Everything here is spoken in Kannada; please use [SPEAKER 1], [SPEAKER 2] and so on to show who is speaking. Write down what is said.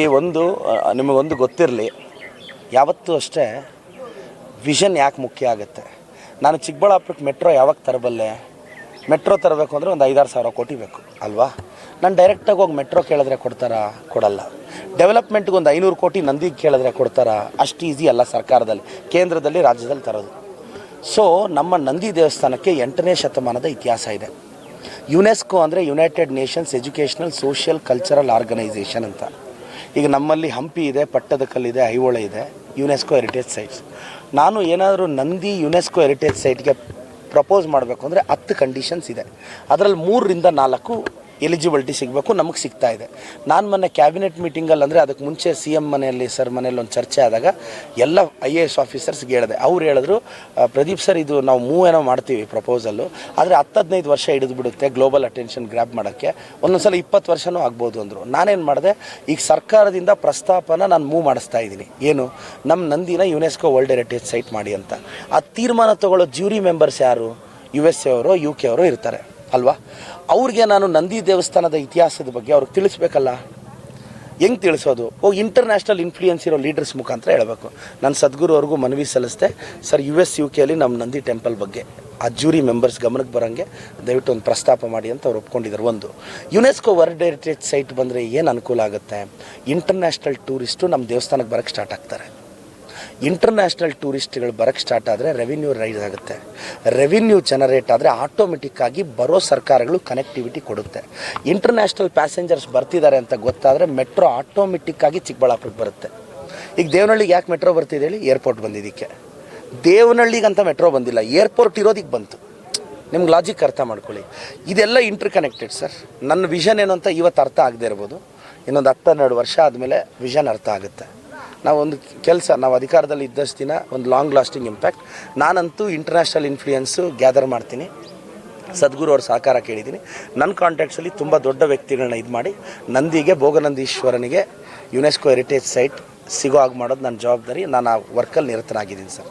[SPEAKER 1] ಈ ಒಂದು ನಿಮಗೊಂದು ಗೊತ್ತಿರಲಿ. ಯಾವತ್ತೂ ಅಷ್ಟೇ ವಿಷನ್ ಯಾಕೆ ಮುಖ್ಯ ಆಗುತ್ತೆ? ನಾನು ಚಿಕ್ಕಬಳ್ಳಾಪುರಕ್ಕೆ ಮೆಟ್ರೋ ಯಾವಾಗ ತರಬಲ್ಲೆ? ಮೆಟ್ರೋ ತರಬೇಕು ಅಂದರೆ ಒಂದು ಐದಾರು ಸಾವಿರ ಕೋಟಿ ಬೇಕು, ಅಲ್ವಾ? ನಾನು ಡೈರೆಕ್ಟಾಗಿ ಹೋಗಿ ಮೆಟ್ರೋ ಕೇಳಿದ್ರೆ ಕೊಡ್ತಾರಾ? ಕೊಡಲ್ಲ. ಡೆವಲಪ್ಮೆಂಟ್ಗೆ ಒಂದು ಐನೂರು ಕೋಟಿ ನಂದಿಗೆ ಕೇಳಿದ್ರೆ ಕೊಡ್ತಾರಾ? ಅಷ್ಟು ಈಸಿ ಅಲ್ಲ ಸರ್ಕಾರದಲ್ಲಿ. ಕೇಂದ್ರದಲ್ಲಿ ರಾಜ್ಯದಲ್ಲಿ ತರೋದು. ಸೊ ನಮ್ಮ ನಂದಿ ದೇವಸ್ಥಾನಕ್ಕೆ ಎಂಟನೇ ಶತಮಾನದ ಇತಿಹಾಸ ಇದೆ. ಯುನೆಸ್ಕೋ ಅಂದರೆ United Nations educational social cultural organization ಅಂತ. ಈಗ ನಮ್ಮಲ್ಲಿ ಹಂಪಿ ಇದೆ ಪಟ್ಟದಕಲ್ಲಿದೆ ಐಹೊಳೆ ಇದೆ ಯುನೆಸ್ಕೋ ಹೆರಿಟೇಜ್ ಸೈಟ್ಸ್ ನಾನು ಏನಾದರೂ ನಂದಿ ಯುನೆಸ್ಕೋ ಹೆರಿಟೇಜ್ ಸೈಟ್ಗೆ ಪ್ರಪೋಸ್ ಮಾಡಬೇಕು ಅಂದರೆ ಹತ್ತು ಕಂಡೀಷನ್ಸ್ ಇದೆ. ಅದರಲ್ಲಿ ಮೂರರಿಂದ ನಾಲ್ಕು ಎಲಿಜಿಬಿಲಿಟಿ ಸಿಗಬೇಕು, ನಮಗೆ ಸಿಗ್ತಾ ಇದೆ. ನಾನು ಮೊನ್ನೆ ಕ್ಯಾಬಿನೆಟ್ ಮೀಟಿಂಗಲ್ಲಿ ಅಂದರೆ ಅದಕ್ಕೆ ಮುಂಚೆ ಸಿ ಎಂ ಮನೆಯಲ್ಲಿ, ಸರ್ ಮನೆಯಲ್ಲಿ ಒಂದು ಚರ್ಚೆ ಆದಾಗ ಎಲ್ಲ ಐ ಎ ಎಸ್ ಆಫೀಸರ್ಸ್ಗೆ ಹೇಳಿದೆ. ಅವ್ರು ಹೇಳಿದ್ರು ಪ್ರದೀಪ್ ಸರ್, ಇದು ನಾವು ಮೂವ್ ಏನೋ ಮಾಡ್ತೀವಿ ಪ್ರಪೋಸಲ್ಲು ಆದರೆ ಹತ್ತು ಹದಿನೈದು ವರ್ಷ ಹಿಡಿದು ಬಿಡುತ್ತೆ ಗ್ಲೋಬಲ್ ಅಟೆನ್ಷನ್ ಗ್ರ್ಯಾಬ್ ಮಾಡೋಕ್ಕೆ. ಒಂದೊಂದ್ಸಲ ಇಪ್ಪತ್ತು ವರ್ಷವೂ ಆಗ್ಬೋದು ಅಂದರು. ನಾನೇನು ಮಾಡಿದೆ, ಈಗ ಸರ್ಕಾರದಿಂದ ಪ್ರಸ್ತಾಪನ ನಾನು ಮೂವ್ ಮಾಡಿಸ್ತಾ ಇದ್ದೀನಿ. ಏನು? ನಮ್ಮ ನಂದಿನ ಯುನೆಸ್ಕೋ ವರ್ಲ್ಡ್ ಹೆರಿಟೇಜ್ ಸೈಟ್ ಮಾಡಿ ಅಂತ. ಆ ತೀರ್ಮಾನ ತಗೊಳ್ಳೋ ಜ್ಯೂರಿ ಮೆಂಬರ್ಸ್ ಯಾರು? ಯು ಎಸ್ ಎ ಅವರು, ಯು ಕೆ ಅವರು ಇರ್ತಾರೆ. ಅಲ್ವಾ? ಅವ್ರಿಗೆ ನಾನು ನಂದಿ ದೇವಸ್ಥಾನದ ಇತಿಹಾಸದ ಬಗ್ಗೆ ಅವ್ರಿಗೆ ತಿಳಿಸ್ಬೇಕಲ್ಲ? ಹೆಂಗೆ ತಿಳಿಸೋದು? ಹೋಗಿ ಇಂಟರ್ನ್ಯಾಷನಲ್ ಇನ್ಫ್ಲೂಯೆನ್ಸ್ ಇರೋ ಲೀಡರ್ಸ್ ಮುಖಾಂತರ ಹೇಳಬೇಕು. ನಾನು ಸದ್ಗುರು ಅವ್ರಿಗೂ ಮನವಿ ಸಲ್ಲಿಸಿದೆ, ಸರ್ ಯು ಎಸ್ ಯು ಕೆಯಲ್ಲಿ ನಮ್ಮ ನಂದಿ ಟೆಂಪಲ್ ಬಗ್ಗೆ ಆ ಜೂರಿ ಮೆಂಬರ್ಸ್ ಗಮನಕ್ಕೆ ಬರೋಂಗೆ ದಯವಿಟ್ಟು ಒಂದು ಪ್ರಸ್ತಾಪ ಮಾಡಿ ಅಂತ ಅವ್ರು ಒಪ್ಕೊಂಡಿದ್ದಾರೆ ಒಂದು. ಯುನೆಸ್ಕೋ ವರ್ಲ್ಡ್ ಹೆರಿಟೇಜ್ ಸೈಟ್ ಬಂದರೆ ಏನು ಅನುಕೂಲ ಆಗುತ್ತೆ? ಇಂಟರ್ನ್ಯಾಷನಲ್ ಟೂರಿಸ್ಟು ನಮ್ಮ ದೇವಸ್ಥಾನಕ್ಕೆ ಬರೋಕ್ಕೆ ಸ್ಟಾರ್ಟ್ ಆಗ್ತಾರೆ. ಇಂಟರ್ನ್ಯಾಷನಲ್ ಟೂರಿಸ್ಟ್ಗಳು ಬರೋಕ್ಕೆ ಸ್ಟಾರ್ಟ್ ಆದರೆ ರೆವಿನ್ಯೂ ರೈಸ್ ಆಗುತ್ತೆ. ರೆವಿನ್ಯೂ ಜನರೇಟ್ ಆದರೆ ಆಟೋಮೆಟಿಕ್ಕಾಗಿ ಬರೋ ಸರ್ಕಾರಗಳು ಕನೆಕ್ಟಿವಿಟಿ ಕೊಡುತ್ತೆ. ಇಂಟರ್ನ್ಯಾಷನಲ್ ಪ್ಯಾಸೆಂಜರ್ಸ್ ಬರ್ತಿದ್ದಾರೆ ಅಂತ ಗೊತ್ತಾದರೆ ಮೆಟ್ರೋ ಆಟೋಮೆಟಿಕ್ಕಾಗಿ ಚಿಕ್ಕಬಳ್ಳಾಪುರಕ್ಕೆ ಬರುತ್ತೆ. ಈಗ ದೇವನಹಳ್ಳಿಗೆ ಯಾಕೆ ಮೆಟ್ರೋ ಬರ್ತಿದೆ ಹೇಳಿ? ಏರ್ಪೋರ್ಟ್ ಬಂದಿದ್ದಕ್ಕೆ. ದೇವನಹಳ್ಳಿಗೆ ಅಂತ ಮೆಟ್ರೋ ಬಂದಿಲ್ಲ. ಏರ್ಪೋರ್ಟ್ ಇರೋದಕ್ಕೆ ಬಂತು. ನಿಮ್ಗೆ ಲಾಜಿಕ್ ಅರ್ಥ ಮಾಡ್ಕೊಳ್ಳಿ. ಇದೆಲ್ಲ ಇಂಟರ್ ಕನೆಕ್ಟೆಡ್ ಸರ್ ನನ್ನ ವಿಷನ್ ಏನು ಅಂತ ಇವತ್ತು ಅರ್ಥ ಆಗದೆ ಇರ್ಬೋದು. ಇನ್ನೊಂದು ಹತ್ತು ಹನ್ನೆರಡು ವರ್ಷ ಆದಮೇಲೆ ವಿಷನ್ ಅರ್ಥ ಆಗುತ್ತೆ. ನಾವು ಒಂದು ಕೆಲಸ, ನಾವು ಅಧಿಕಾರದಲ್ಲಿ ಇದ್ದಷ್ಟು ದಿನ ಒಂದು ಲಾಂಗ್ ಲಾಸ್ಟಿಂಗ್ ಇಂಪ್ಯಾಕ್ಟ್ ನಾನಂತೂ ಇಂಟರ್ನ್ಯಾಷನಲ್ ಇನ್ಫ್ಲೂಯೆನ್ಸು ಗ್ಯಾದರ್ ಮಾಡ್ತೀನಿ. ಸದ್ಗುರು ಅವ್ರ ಸಹಕಾರ ಕೇಳಿದ್ದೀನಿ. ನನ್ನ ಕಾಂಟ್ಯಾಕ್ಟ್ಸಲ್ಲಿ ತುಂಬ ದೊಡ್ಡ ವ್ಯಕ್ತಿಗಳನ್ನ ಇದು ಮಾಡಿ, ನಂದಿಗೆ, ಭೋಗನಂದೀಶ್ವರನಿಗೆ ಯುನೆಸ್ಕೋ ಹೆರಿಟೇಜ್ ಸೈಟ್ ಸಿಗೋ ಹಾಗೆ ಮಾಡೋದು ನನ್ನ ಜವಾಬ್ದಾರಿ. ನಾನು ಆ ವರ್ಕಲ್ಲಿ ನಿರತನಾಗಿದ್ದೀನಿ ಸರ್.